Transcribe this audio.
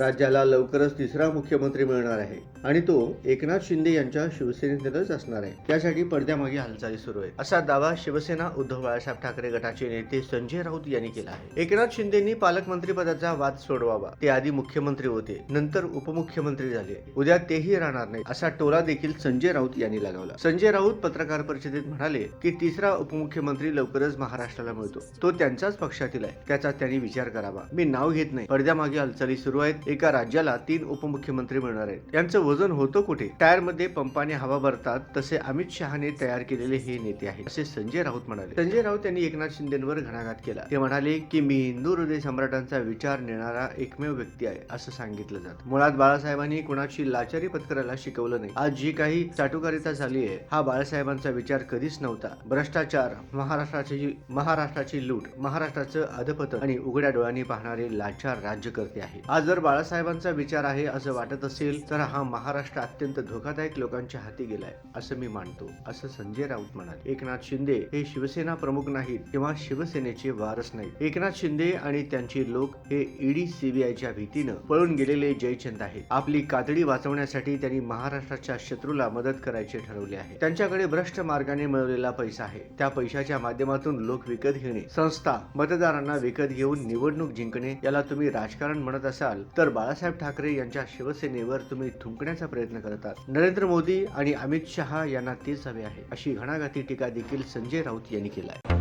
राज्याला लवकरच तिसरा मुख्यमंत्री मिळणार आहे. आणि तो एकनाथ शिंदे यांच्या शिवसेनेतच असणार आहे. त्यासाठी पडद्यामागे हालचाली सुरू आहे असा दावा शिवसेना उद्धव बाळासाहेब ठाकरे गटाचे नेते संजय राऊत यांनी केला आहे. एकनाथ शिंदेनी पालकमंत्री पदाचा वाद सोडवावा. ते आधी मुख्यमंत्री होते. नंतर उपमुख्यमंत्री झाले. उद्या तेही राहणार नाही असा टोला देखील संजय राऊत यांनी लगावला. संजय राऊत पत्रकार परिषदेत म्हणाले की तिसरा उपमुख्यमंत्री लवकरच महाराष्ट्राला मिळतो. तो त्यांचाच पक्षातील आहे. त्याचा त्यांनी विचार करावा. मी नाव घेत नाही. पडद्यामागे हालचाली सुरू आहेत. एका राज्याला तीन उपमुख्यमंत्री मिळणार आहेत. यांचं वजन होतं कुठे? टायरमध्ये पंपाने हवा भरतात तसे अमित शहाने तयार केलेले हे नेते आहेत. असे संजय राऊत म्हणाले. संजय राऊत यांनी एकनाथ शिंदेवर घणाघात केला. ते म्हणाले की मी हिंदू हृदय सम्राटांचा विचार नेणारा एकमेव व्यक्ती आहे असं सांगितलं जात. मुळात बाळासाहेबांनी कुणाची लाचारी पत्करायला शिकवलं नाही. आज जी काही चाटुकारिता झाली आहे हा बाळासाहेबांचा विचार कधीच नव्हता. भ्रष्टाचार महाराष्ट्राची महाराष्ट्राची लूट महाराष्ट्राचं अधपतन आणि उघड्या डोळ्यांनी पाहणारे लाचार राज्यकर्ते आहे आज जर बाळासाहेबांचा विचार आहे असं वाटत असेल तर हा महाराष्ट्र अत्यंत धोकादायक लोकांच्या हाती गेलाय असं मी मानतो असं संजय राऊत म्हणाले. एकनाथ शिंदे हे शिवसेना प्रमुख नाहीत किंवा शिवसेनेचे वारस नाहीत. एकनाथ शिंदे आणि त्यांचे लोक हे ईडी सीबीआयच्या भीतीनं पळून गेलेले जयचंद आहेत. आपली कातडी वाचवण्यासाठी त्यांनी महाराष्ट्राच्या शत्रूला मदत करायचे ठरवले आहे. त्यांच्याकडे भ्रष्ट मार्गाने मिळवलेला पैसा आहे. त्या पैशाच्या माध्यमातून लोक विकत घेणे संस्था मतदारांना विकत घेऊन निवडणूक जिंकणे याला तुम्ही राजकारण म्हणत असाल तर तर बाळासाहेब ठाकरे यांच्या शिवसेनेवर तुम्ही थुंकण्याचा प्रयत्न करतात नरेंद्र मोदी आणि अमित शहा यांना तेच हवे आहे. अशी घणाघाती टीका देखील संजय राऊत यांनी केला आहे.